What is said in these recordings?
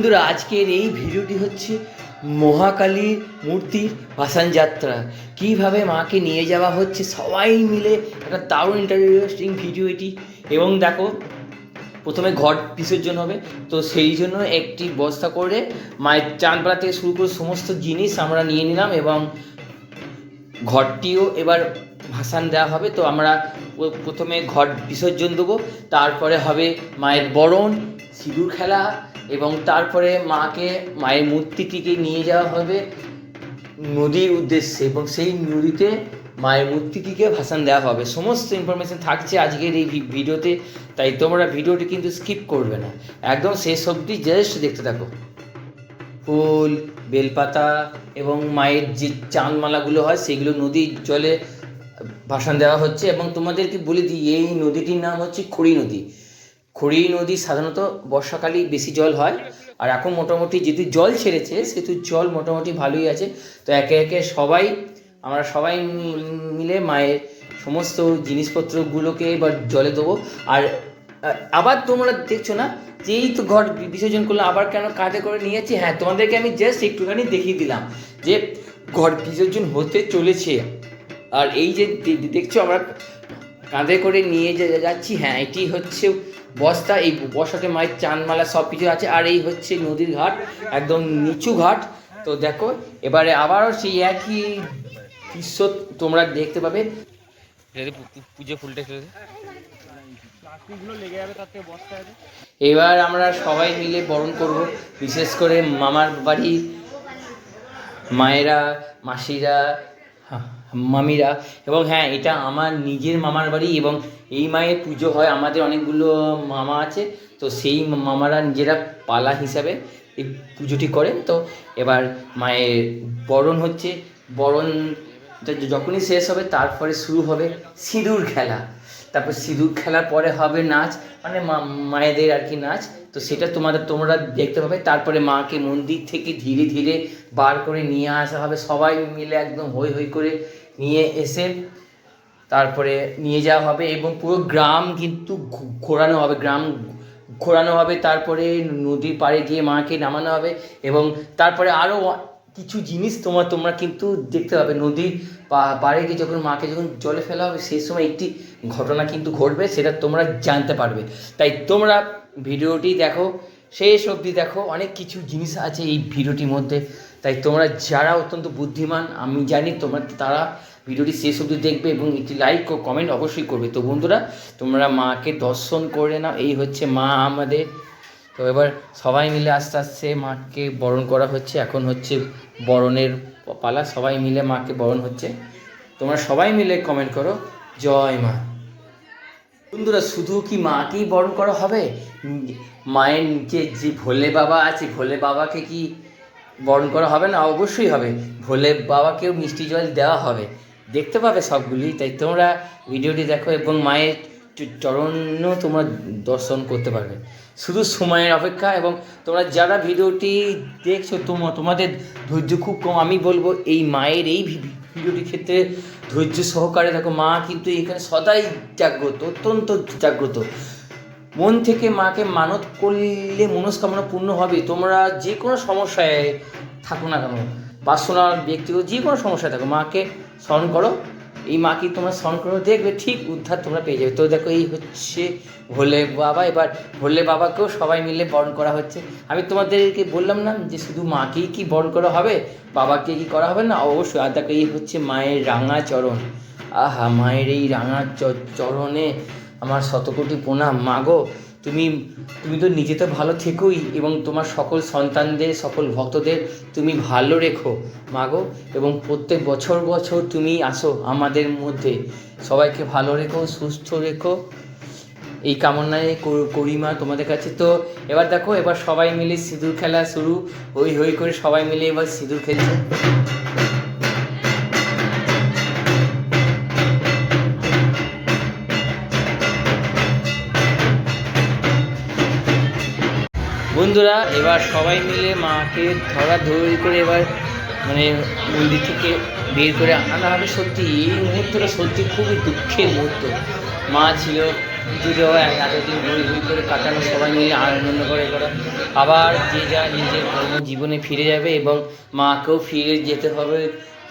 বন্ধুরা, আজকের এই ভিডিওটি হচ্ছে মহাকালীর মূর্তির ভাসান যাত্রা কীভাবে মাকে নিয়ে যাওয়া হচ্ছে, সবাই মিলে একটা দারুণ ইন্টারেস্টিং ভিডিও এটি। এবং দেখো, প্রথমে ঘট বিসর্জন হবে। তো সেই জন্য একটি বস্তা করে মায়ের চাঁদপাড়া থেকে শুরু করে সমস্ত জিনিস আমরা নিয়ে নিলাম এবং ঘরটিও এবার ভাসান দেওয়া হবে। তো আমরা প্রথমে ঘট বিসর্জন দেবো, তারপরে হবে মায়ের বরণ, সিঁদুর খেলা এবং তারপরে মাকে, মায়ের মূর্তিটিকে নিয়ে যাওয়া হবে নদীর উদ্দেশ্যে এবং সেই নদীতে মায়ের মূর্তিটিকে ভাসান দেওয়া হবে। সমস্ত ইনফরমেশন থাকছে আজকের এই ভিডিওতে, তাই তোমরা ভিডিওটি কিন্তু স্কিপ করবে না। একদম শেষ অবধি জাস্ট দেখতে থাকো। ফুল, বেলপাতা এবং মায়ের যে চাঁদমালাগুলো হয়, সেগুলো নদীর জলে ভাসান দেওয়া হচ্ছে এবং তোমাদেরকে বলে দিই, এই নদীটির নাম হচ্ছে খড়ি নদী। খড়ি নদী সাধারণত বর্ষাকালেই বেশি জল হয়। আর এখন মোটামুটি যেহেতু জল ছেড়েছে, সেহেতু জল মোটামুটি ভালোই আছে। তো একে একে সবাই, আমরা সবাই মিলে মায়ের সমস্ত জিনিসপত্রগুলোকে এবার জলে দেবো। আর আবার তোমরা দেখছ না যে এই তো ঘর বিসর্জন করলাম আবার কেন কাঁধে করে নিয়ে যাচ্ছি? হ্যাঁ তোমাদেরকে আমি জাস্ট একটুখানি দেখিয়ে দিলাম যে ঘর বিসর্জন হতে চলেছে। আর এই যে দেখছ আমরা কাঁধে করে নিয়ে যাচ্ছি। হ্যাঁ এটি হচ্ছে বস্তা এই বস্তাতে মায়ের চানমালা সব কিছু আছে আর এই হচ্ছে নদীর ঘাট একদম নিচু ঘাট। তো দেখো এবারে আবারও সেই একই দৃশ্য তোমরা দেখতে পাবে। পুজো ফুলটা আছে। এবার আমরা সবাই মিলে বরণ করব বিশেষ করে মামার বাড়ি মায়েরা মাসিরা। মামিরা। এবং হ্যাঁ এটা আমার নিজের মামার বাড়ি এবং এই মায়ের পুজো হয়। আমাদের অনেকগুলো মামা আছে। তো সেই মামারা নিজেরা পালা হিসাবে এই পুজোটি করেন। তো এবার মায়ের বরণ হচ্ছে। বরণ যখনই শেষ হবে, তারপরে শুরু হবে সিঁদুর খেলা। তারপর সিঁদুর খেলার পরে হবে নাচ মানে মায়েদের আর কি নাচ। তো সেটা তোমাদের, তোমরা দেখতে পাবে। তারপরে মাকে মন্দির থেকে ধীরে ধীরে বার করে নিয়ে আসা হবে। সবাই মিলে একদম হই হই করে নিয়ে এসে তারপরে নিয়ে যাওয়া হবে এবং পুরো গ্রাম কিন্তু ঘোরানো হবে। গ্রাম ঘোরানো হবে। তারপরে নদীর পাড়ে গিয়ে মাকে নামানো হবে এবং তারপরে আরও কিছু জিনিস তোমার তোমরা কিন্তু দেখতে পাবে। নদীর পাড়ে গিয়ে যখন মাকে যখন জলে ফেলা হবে, সেই সময় একটি ঘটনা কিন্তু ঘটবে, সেটা তোমরা জানতে পারবে। তাই তোমরা ভিডিওটি দেখো, শেষ অবধি দেখো, অনেক কিছু জিনিস আছে এই ভিডিওটির মধ্যে। তাই তোমরা যারা অত্যন্ত বুদ্ধিমান, আমি জানি তোমরা, তারা ভিডিওটি শেষ অবধি দেখবে এবং একটি লাইক ও কমেন্ট অবশ্যই করবে। তো বন্ধুরা, তোমরা মাকে দর্শন করে নাও, এই হচ্ছে মা আমাদের। তো এবার সবাই মিলে আস্তে আস্তে মাকে বরণ করা হচ্ছে। এখন হচ্ছে বরণের পালা, সবাই মিলে মাকে বরণ হচ্ছে। তোমরা সবাই মিলে কমেন্ট করো, জয় মা। বন্ধুরা, শুধু কি মাকেই বরণ করা হবে? মায়ের নিচে যে ভোলে বাবা আছে, ভোলে বাবাকে কি বরণ করা হবে না? অবশ্যই হবে। ভোলে বাবাকেও মিষ্টি জল দেওয়া হবে। দেখতে পাবে সবগুলি। তাই তোমরা ভিডিওটি দেখো এবং মায়ের চরণও তোমরা দর্শন করতে পারবে। শুধু সময়ের অপেক্ষা এবং তোমরা যারা ভিডিওটি দেখছ, তোম- তোমাদের ধৈর্য খুব কম। আমি বলব এই মায়ের এই ভিডিওটির ক্ষেত্রে ধৈর্য সহকারে দেখো, মা কিন্তু এখানে সদাই জাগ্রত, অত্যন্ত জাগ্রত। মন থেকে মাকে মানত করলে মনস্কামনা পূর্ণ হবে। তোমরা যে কোনো সমস্যায় থাকো না কেন। পার্সোনাল ব্যক্তিগত যে কোনো সমস্যায় থাকো, মাকে স্মরণ করো। এই মাকে তোমরা স্মরণ করো দেখবে? ঠিক উদ্ধার তোমরা পেয়ে যাবে। তো দেখো, এই হচ্ছে ভোলে বাবা। এবার ভোলে বাবাকেও সবাই মিলে বরণ করা হচ্ছে। আমি তোমাদেরকে বললাম না যে শুধু মাকেই কি বরণ করা হবে? বাবাকে কি করা হবে না? অবশ্যই। আর দেখো, এই হচ্ছে মায়ের রাঙা চরণ আহা, মায়ের এই রাঙা চরণে আমার শতকোটি প্রণাম। মাগো তুমি তুমি তো নিজে তো ভালো থেকোই এবং তোমার সকল সন্তানদের, সকল ভক্তদের তুমি ভালো রেখো। মাগো, এবং প্রত্যেক বছর বছর তুমি আসো আমাদের মধ্যে। সবাইকে ভালো রেখো, সুস্থ রেখো। এই কামনায় কর- করি মা তোমাদের কাছে। তো এবার দেখো, এবার সবাই মিলে সিঁদুর খেলা শুরু। হই হই করে সবাই মিলে এবার সিঁদুর খেলছে। বন্ধুরা, এবার সবাই মিলে মাকে ধরা ধরি করে এবার মানে মন্দির থেকে বের করে আনা হবে। সত্যি, এই মুহূর্তটা সত্যি খুবই দুঃখের মুহূর্ত। মা ছিল দেওয়া এতদিন ঘুরে ঘুরি করে কাটানো, সবাই মিলে আনন্দ করে করা আবার যে যা নিজের কর্মজীবনে ফিরে যাবে এবং মাকেও ফিরে যেতে হবে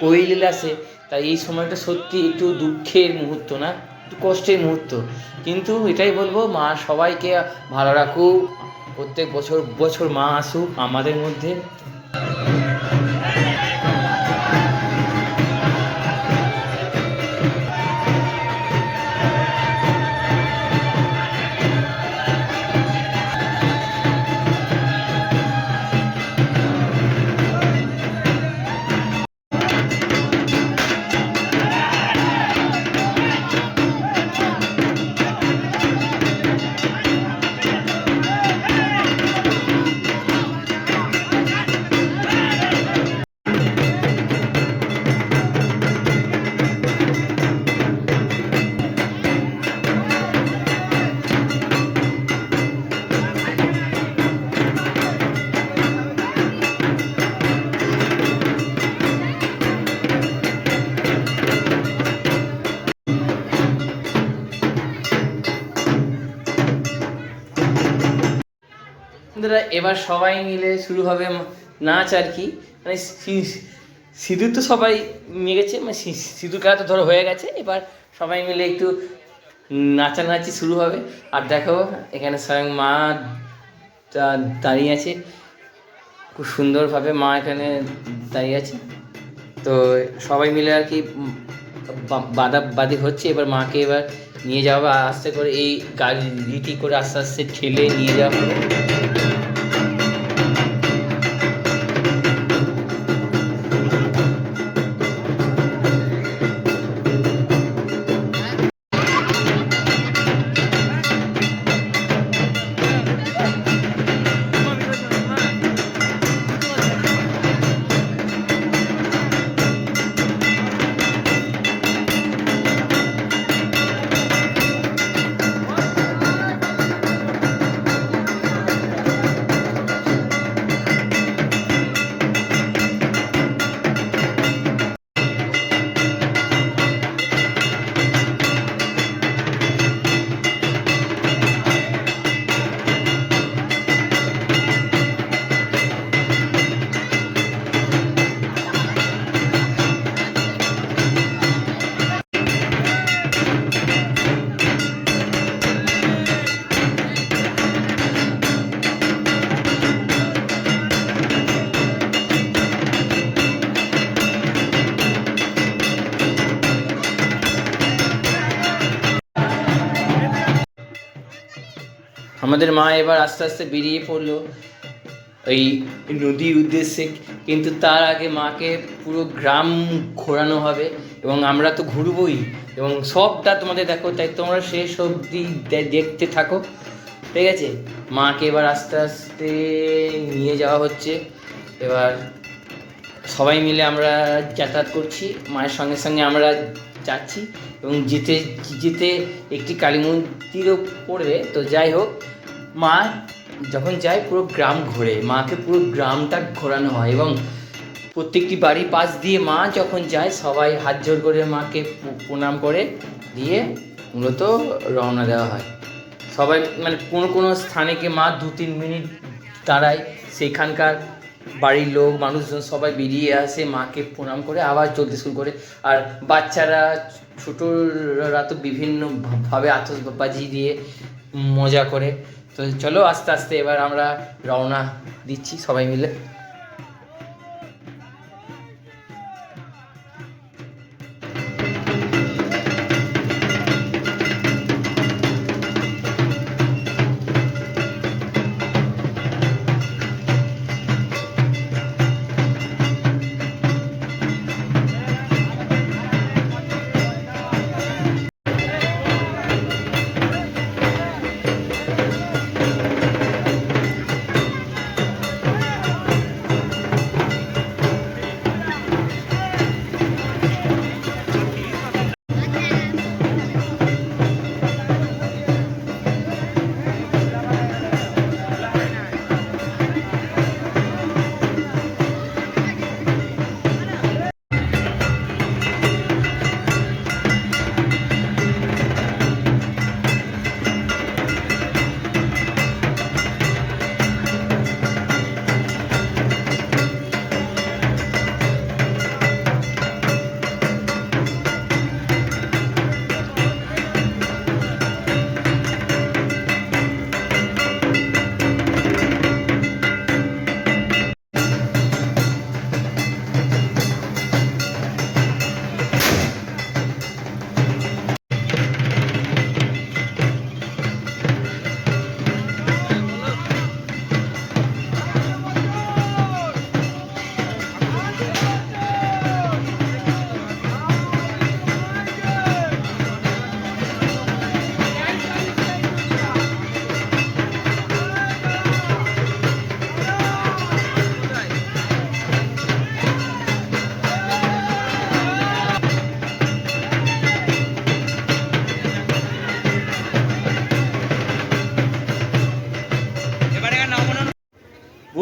কৈলিল আসে তাই এই সময়টা সত্যি একটু দুঃখের মুহূর্ত না, একটু কষ্টের মুহূর্ত। কিন্তু এটাই বলব, মা সবাইকে ভালো রাখুক। প্রত্যেক বছর বছর মা আসুক আমাদের মধ্যে। বন্ধুরা, এবার সবাই মিলে শুরু হবে নাচ আর কি। মানে সিঁদুর তো সবাই নিয়ে গেছে মানে সিঁদুর খেলা তো ধরো হয়ে গেছে। এবার সবাই মিলে একটু নাচানাচি শুরু হবে। আর দেখো, এখানে স্বয়ং মা দাঁড়িয়ে আছে। খুব সুন্দরভাবে মা এখানে দাঁড়িয়ে আছে। তো সবাই মিলে আর কি বাদা বাদি হচ্ছে। এবার মাকে এবার নিয়ে যাওয়া আস্তে করে এই গাড়িটি করে আস্তে আস্তে ঠেলে নিয়ে যাওয়া হবে। আমাদের মা এবার আস্তে আস্তে বেরিয়ে পড়ল এই নদীর উদ্দেশ্যে। কিন্তু তার আগে মাকে পুরো গ্রাম ঘোরানো হবে এবং আমরা তো ঘুরবই এবং সবটা তোমাদের দেখো, তাই তোমরা শেষ অবধি দেখতে থাকো। ঠিক আছে? মাকে এবার আস্তে আস্তে নিয়ে যাওয়া হচ্ছে। এবার সবাই মিলে আমরা যাতায়াত করছি। মায়ের সঙ্গে সঙ্গে আমরা যাচ্ছি এবং যেতে যেতে একটি কালী মন্দিরও পড়বে। তো যাই হোক মা যখন যায় পুরো গ্রাম ঘোরে, মাকে পুরো গ্রামটা ঘোরানো হয় এবং প্রত্যেকটি বাড়ি পাশ দিয়ে মা যখন যায়, সবাই হাত জোর করে মাকে প্রণাম করে, দিয়ে মূলত রওনা দেওয়া হয়। সবাই মানে কোনো কোনো স্থানে গিয়ে মা দু তিন মিনিট দাঁড়ায়, সেখানকার বাড়ির লোক, মানুষজন সবাই বেরিয়ে আসে, মাকে প্রণাম করে, আবার চলতে শুরু করে। আর বাচ্চারা ছোটরা তো বিভিন্নভাবে আতসবাজি দিয়ে মজা করে। তো চলো আস্তে আস্তে এবার আমরা রওনা দিচ্ছি সবাই মিলে।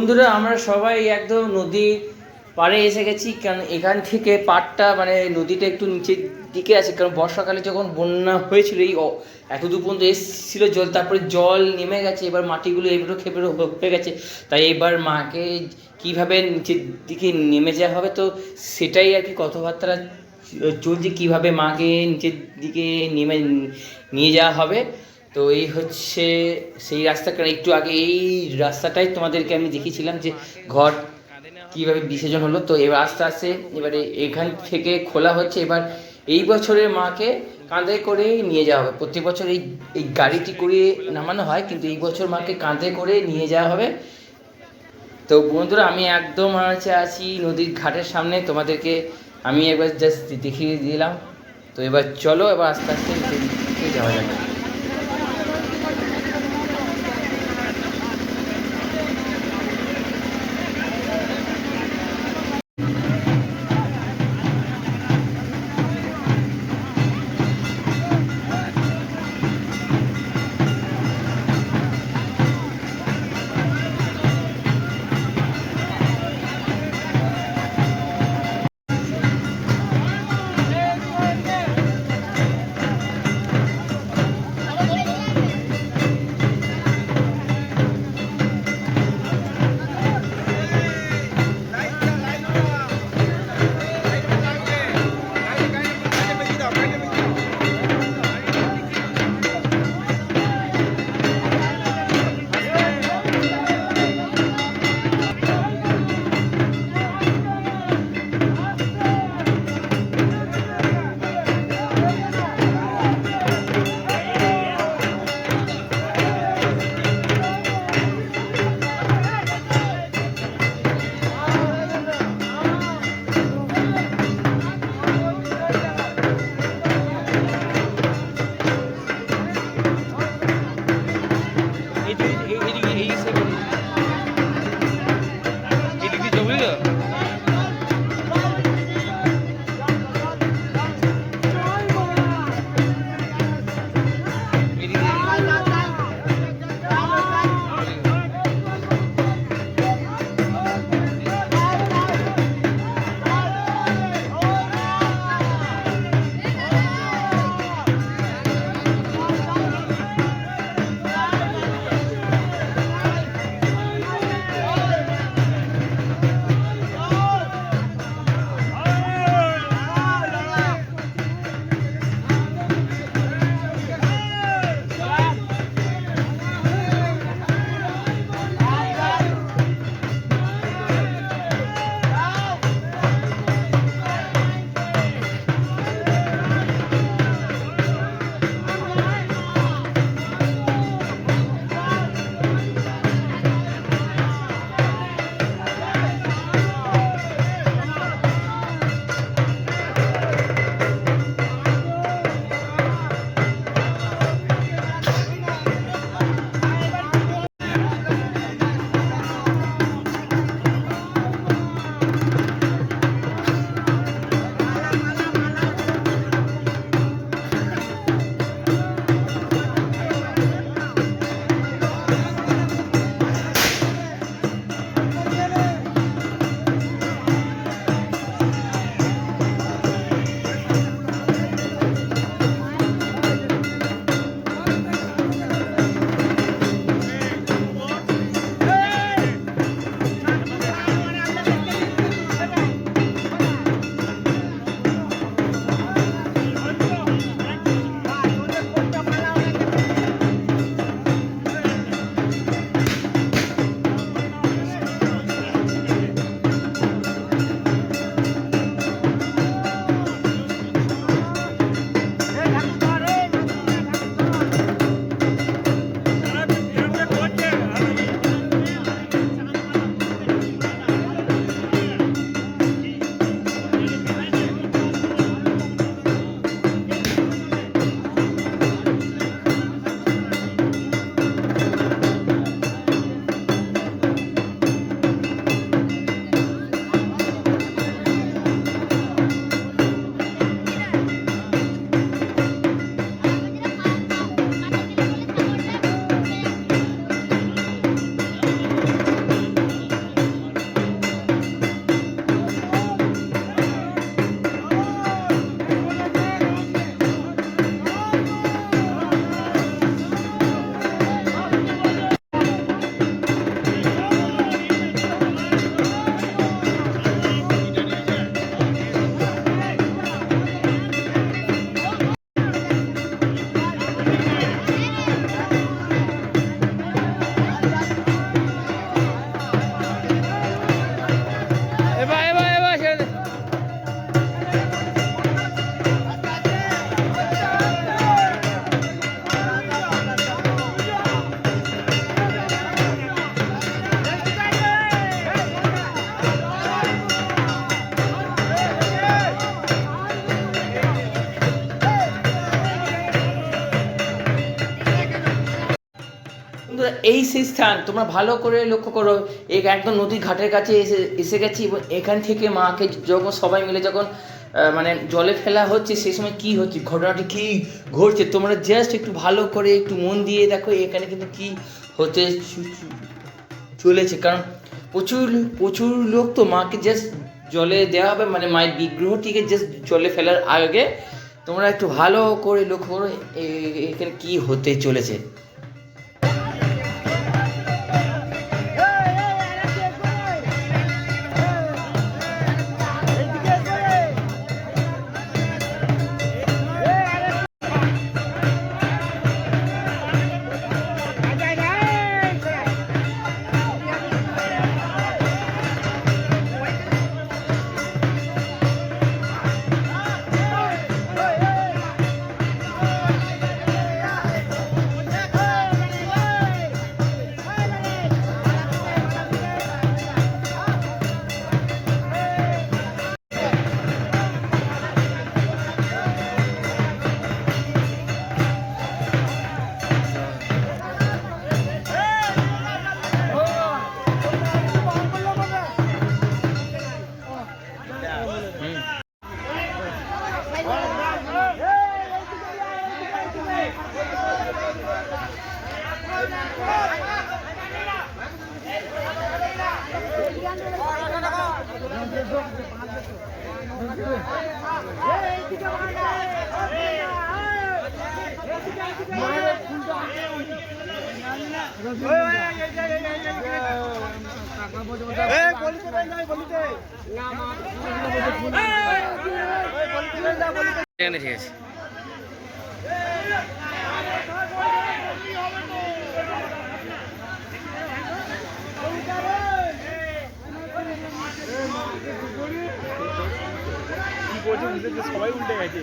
বন্ধুরা, আমরা সবাই একদম নদীর পাড়ে এসে গেছি। কারণ এখান থেকে পাড়টা মানে নদীটা একটু নিচের দিকে আছে। কারণ বর্ষাকালে যখন বন্যা হয়েছিল, এই এত দূর পর্যন্ত এসেছিল জল, তারপরে জল নেমে গেছে। এবার মাটিগুলো এবড়ো খেপড়ো হয়ে গেছে। তাই এবার মাকে কীভাবে নিচের দিকে নেমে যাওয়া হবে, তো সেটাই আর কি কথাবার্তা। চলছে কীভাবে মাকে নিচের দিকে নেমে, নিয়ে যাওয়া হবে। তো এই হচ্ছে সেই রাস্তা, কারণ একটু আগে এই রাস্তাটাই তোমাদেরকে আমি দেখিয়েছিলাম যে ঘর কীভাবে বিসর্জন হলো। তো এবার আস্তে আস্তে এবারে এখান থেকে খোলা হচ্ছে। এবার এই বছরের মাকে কাঁধে করে নিয়ে যাওয়া হবে। প্রত্যেক বছর এই এই গাড়িটি করে নামানো হয়, কিন্তু এই বছর মাকে কাঁধে করে নিয়ে যাওয়া হবে। তো বন্ধুরা, আমি একদম হচ্ছে আছি নদীর ঘাটের সামনে। তোমাদেরকে আমি একবার জাস্ট দেখিয়ে দিলাম। তো এবার চলো, এবার আস্তে আস্তে যাওয়া যাবে সেই স্থান তোমরা ভালো করে লক্ষ্য করো, এই একদম নদীর ঘাটের কাছে এসে এসে গেছি এবং এখান থেকে মাকে যখন সবাই মিলে যখন মানে জলে ফেলা হচ্ছে, সেই সময় কি হচ্ছে, ঘটনাটি কি ঘটছে, তোমরা জাস্ট একটু ভালো করে একটু মন দিয়ে দেখো এখানে কিন্তু কি হতে চলেছে। কারণ প্রচুর প্রচুর লোক তো মাকে জাস্ট জলে দেওয়া হবে মানে মায়ের বিগ্রহটিকে জাস্ট জলে ফেলার আগে তোমরা একটু ভালো করে লক্ষ্য করো এখানে কি হতে চলেছে। সবাই উল্টে গেছে।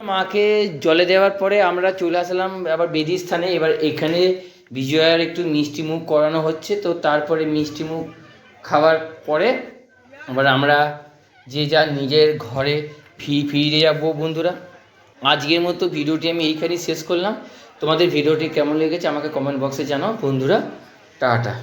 মাকে জলে দেওয়ার পরে আমরা চলে আসলাম আবার বেদি স্থানে। এবার এখানে বিজয়ার একটু মিষ্টি মুখ করানো হচ্ছে, তো তারপরে মিষ্টি মুখ খাওয়ার পরে আবার আমরা যে যা নিজের ঘরে ফি ফিরে যাব বন্ধুরা। আজকের মতো ভিডিওটি আমি এইখানেই শেষ করলাম। তোমাদের ভিডিওটি কেমন লেগেছে আমাকে কমেন্ট বক্সে জানাও বন্ধুরা। টাটা।